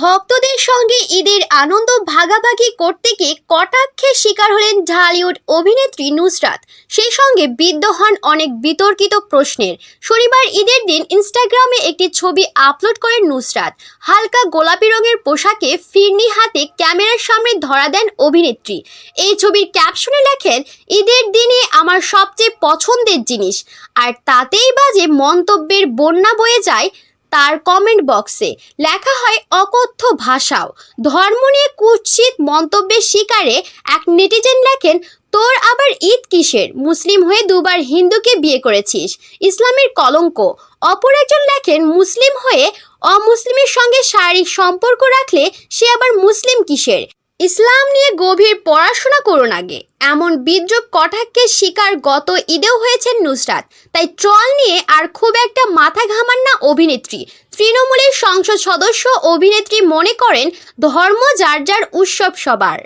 ভক্তদের সঙ্গে ঈদের আনন্দ ভাগাভাগি করতে গিয়ে কটাক্ষের শিকার হলেন ঢালিউড অভিনেত্রী নুসরাত। সেই সঙ্গে বিদ্ধ হন অনেক বিতর্কিত প্রশ্নের। শনিবার ঈদের দিন ইনস্টাগ্রামে একটি ছবি আপলোড করেন নুসরাত। হালকা গোলাপি রঙের পোশাকে ফিরনি হাতে ক্যামেরার সামনে ধরা দেন অভিনেত্রী। এই ছবির ক্যাপশনে লেখেন, ঈদের দিনে আমার সবচেয়ে পছন্দের জিনিস। আর তাতেই বাজে মন্তব্যের বন্যা বয়ে যায় তার কমেন্ট বক্সে লেখা হয়, অকথ্য ভাষাও। ধর্ম নিয়ে কুৎসিত মন্তব্যের শিকারে এক নেটিজেন লেখেন, তোর আবার ঈদ কিসের? মুসলিম হয়ে দুবার হিন্দুকে বিয়ে করেছিস। ইসলামের কলঙ্ক। অপর একজন লেখেন, মুসলিম হয়ে অমুসলিমের সঙ্গে শারীরিক সম্পর্ক রাখলে সে আবার মুসলিম কিসের? ইসলাম নিয়ে গভীর পড়াশোনা করুন আগে। এমন বিদ্রুপ কটাক্ষের শিকার গত ঈদেও হয়েছেন নুসরাত। তাই ট্রল নিয়ে আর খুব একটা মাথা ঘামান না অভিনেত্রী। তৃণমূলের সংসদ সদস্য অভিনেত্রী মনে করেন, ধর্ম যার যার উৎসব সবার।